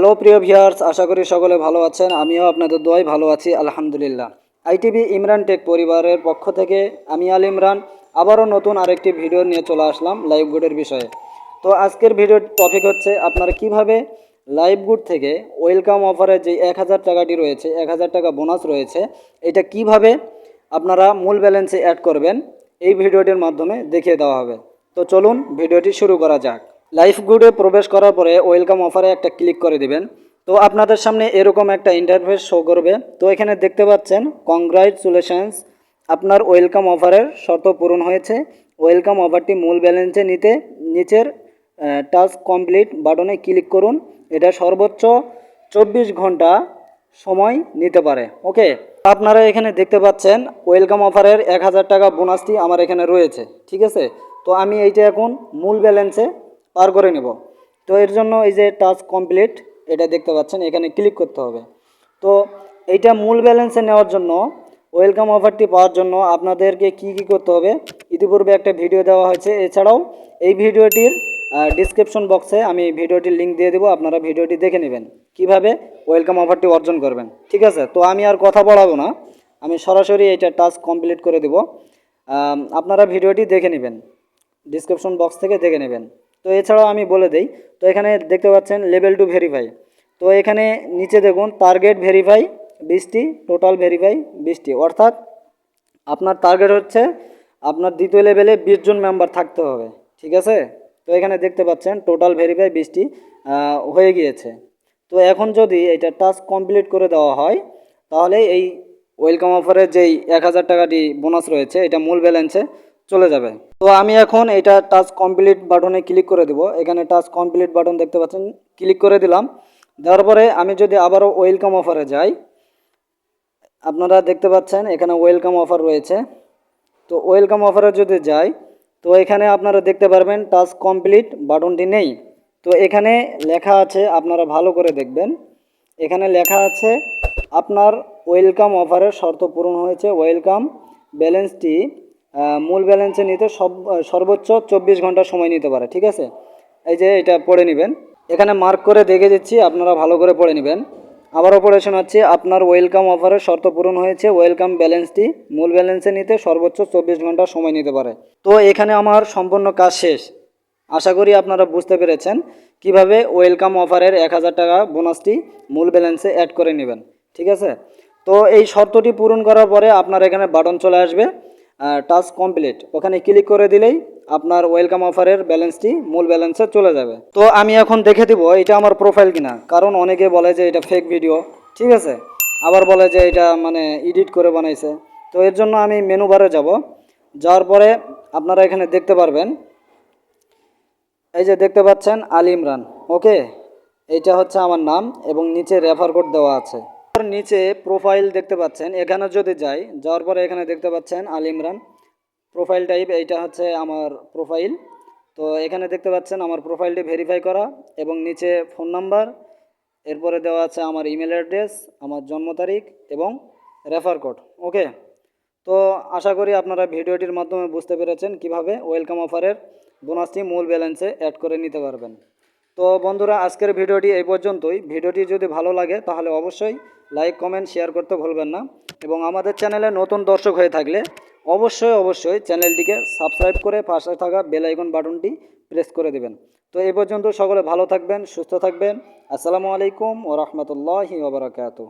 Hello প্রিয় viewers আশা করি সকলে ভালো আছেন, আমিও আপনাদের দোয়াই ভালো আছি, আলহামদুলিল্লাহ। আইটিভি ইমরান টেক পরিবারের পক্ষ থেকে আমি আল ইমরান, আবারও নতুন আরেকটি ভিডিও নিয়ে চলে আসলাম লাইভ গুডের বিষয়ে। তো আজকের ভিডিওর টপিক হচ্ছে আপনারা কীভাবে লাইভ গুড থেকে ওয়েলকাম অফারে যে এক হাজার টাকাটি রয়েছে, এক হাজার টাকা বোনাস রয়েছে, এটা কীভাবে আপনারা মূল ব্যালেন্সে অ্যাড করবেন, এই ভিডিওটির মাধ্যমে দেখিয়ে দেওয়া হবে। তো চলুন ভিডিওটি শুরু করা যাক। লাইফ গুডে প্রবেশ করার পরে ওয়েলকাম অফারে একটা ক্লিক করে দিবেন। তো আপনাদের সামনে এরকম একটা ইন্টারফেস শো করবে। তো এখানে দেখতে পাচ্ছেন কংগ্রাচুলেশনস আপনার ওয়েলকাম অফারের শর্ত পূরণ হয়েছে। ওয়েলকাম অফারটি মূল ব্যালেন্সে নিতে নিচের টাস্ক কমপ্লিট বাটনে ক্লিক করুন। এটা সর্বোচ্চ চব্বিশ ঘণ্টা সময় নিতে পারে। ওকে আপনারা এখানে দেখতে পাচ্ছেন, ওয়েলকাম অফারের এক হাজার টাকা বোনাসটি আমার এখানে রয়েছে। ঠিক আছে? তো আমি এইটা এখন মূল ব্যালেন্সে পার করে নেব। তো এর জন্য এই যে টাস্ক কমপ্লিট এটা দেখতে পাচ্ছেন, এখানে ক্লিক করতে হবে। তো এইটা মূল ব্যালেন্সে নেওয়ার জন্য ওয়েলকাম অফারটি পাওয়ার জন্য আপনাদেরকে কি কি করতে হবে, ইতিপূর্বে একটা ভিডিও দেওয়া হয়েছে। এছাড়াও এই ভিডিওটির ডিসক্রিপশন বক্সে আমি ভিডিওটির লিঙ্ক দিয়ে দেবো, আপনারা ভিডিওটি দেখে নেবেন। কীভাবে ওয়েলকাম অফারটি অর্জন করবেন, ঠিক আছে? তো আমি আর কথা বলাবো না, আমি সরাসরি এটা টাস্ক কমপ্লিট করে দেব। আপনারা ভিডিওটি দেখে নেবেন ডিসক্রিপশন বক্স থেকে দেখে নেবেন। তো এছাড়াও আমি বলে দেই, তো এখানে দেখতে পাচ্ছেন লেভেল টু ভেরিফাই তো এখানে নিচে দেখুন টার্গেট ভেরিফাই বিশটি টোটাল ভেরিফাই বিশটি অর্থাৎ আপনার টার্গেট হচ্ছে আপনার দ্বিতীয় লেভেলে বিশ জন মেম্বার থাকতে হবে, ঠিক আছে? তো এখানে দেখতে পাচ্ছেন টোটাল ভেরিফাই বিশটি হয়ে গিয়েছে। তো এখন যদি এটা টাস্ক কমপ্লিট করে দেওয়া হয়, তাহলে এই ওয়েলকাম অফারের যেই এক হাজার টাকাটি বোনাস রয়েছে, এটা মূল ব্যালেন্সে চলে যাবে। তো আমি এখন এটা টাচ কমপ্লিট বাটনে ক্লিক করে দেবো। এখানে টাচ কমপ্লিট বাটন দেখতে পাচ্ছেন ক্লিক করে দিলাম। দেওয়ার পরে আমি যদি আবারও ওয়েলকাম অফারে যাই, আপনারা দেখতে পাচ্ছেন এখানে ওয়েলকাম অফার রয়েছে। তো ওয়েলকাম অফারে যদি যাই, তো এখানে আপনারা দেখতে পারবেন টাচ কমপ্লিট বাটনটি নেই। তো এখানে লেখা আছে, আপনারা ভালো করে দেখবেন। এখানে লেখা আছে, আপনার ওয়েলকাম অফারের শর্ত পূরণ হয়েছে। ওয়েলকাম ব্যালেন্সটি মূল ব্যালেন্সে নিতে সব সর্বোচ্চ চব্বিশ ঘণ্টা সময় নিতে পারে, ঠিক আছে? এই যে এটা পড়ে নেবেন। এখানে মার্ক করে দেখে দিচ্ছি, আপনারা ভালো করে পড়ে নেবেন। আবারও পড়ে শোনাচ্ছি আপনার ওয়েলকাম অফারের শর্ত পূরণ হয়েছে ওয়েলকাম ব্যালেন্সটি মূল ব্যালেন্সে নিতে সর্বোচ্চ চব্বিশ ঘণ্টা সময় নিতে পারে। তো এখানে আমার সম্পূর্ণ কাজ শেষ। আশা করি আপনারা বুঝতে পেরেছেন কীভাবে ওয়েলকাম অফারের এক হাজার টাকা বোনাসটি মূল ব্যালেন্সে অ্যাড করে নেবেন, ঠিক আছে? তো এই শর্তটি পূরণ করার পরে আপনার এখানে বাটন চলে আসবে। টাচ কমপ্লিট ওখানে ক্লিক করে দিলেই আপনার ওয়েলকাম অফারের ব্যালেন্সটি মূল ব্যালেন্সে চলে যাবে। তো আমি এখন দেখে দিব এটা আমার প্রোফাইল কিনা। কারণ অনেকে বলে যে এটা ফেক ভিডিও ঠিক আছে? আবার বলে যে এটা মানে এডিট করে বানাইছে। তো এর জন্য আমি মেনু বারে যাব। যাওয়ার পরে আপনারা এখানে দেখতে পারবেন। এই যে দেখতে পাচ্ছেন আলী ইমরান। ওকে এইটা হচ্ছে আমার নাম এবং নিচে রেফার কোড দেওয়া আছে। তার নিচে প্রোফাইল দেখতে পাচ্ছেন। এখানে যদি যাই, যাওয়ার পরে এখানে দেখতে পাচ্ছেন আল ইমরান। প্রোফাইল টাইপ এইটা হচ্ছে আমার প্রোফাইল তো এখানে দেখতে পাচ্ছেন আমার প্রোফাইলটি ভেরিফাই করা এবং নিচে ফোন নাম্বার এরপরে দেওয়া আছে আমার ইমেল অ্যাড্রেস আমার জন্ম তারিখ এবং রেফার কোড ওকে তো আশা করি আপনারা ভিডিওটির মাধ্যমে বুঝতে পেরেছেন কীভাবে ওয়েলকাম অফারের বোনাসটি মূল ব্যালেন্সে অ্যাড করে নিতে পারবেন। তো বন্ধুরা, আজকের ভিডিওটি এই পর্যন্তই। ভিডিওটি যদি ভালো লাগে, তাহলে অবশ্যই লাইক, কমেন্ট, শেয়ার করতে ভুলবেন না। এবং আমাদের চ্যানেলে নতুন দর্শক হয়ে থাকলে অবশ্যই অবশ্যই চ্যানেলটিকে সাবস্ক্রাইব করে পাশে থাকা বেল আইকন বাটনটি প্রেস করে দেবেন। তো এই পর্যন্ত সকলে ভালো থাকবেন, সুস্থ থাকবেন। আসসালামু আলাইকুম ও রহমতুল্লাহি ওবরাকাতু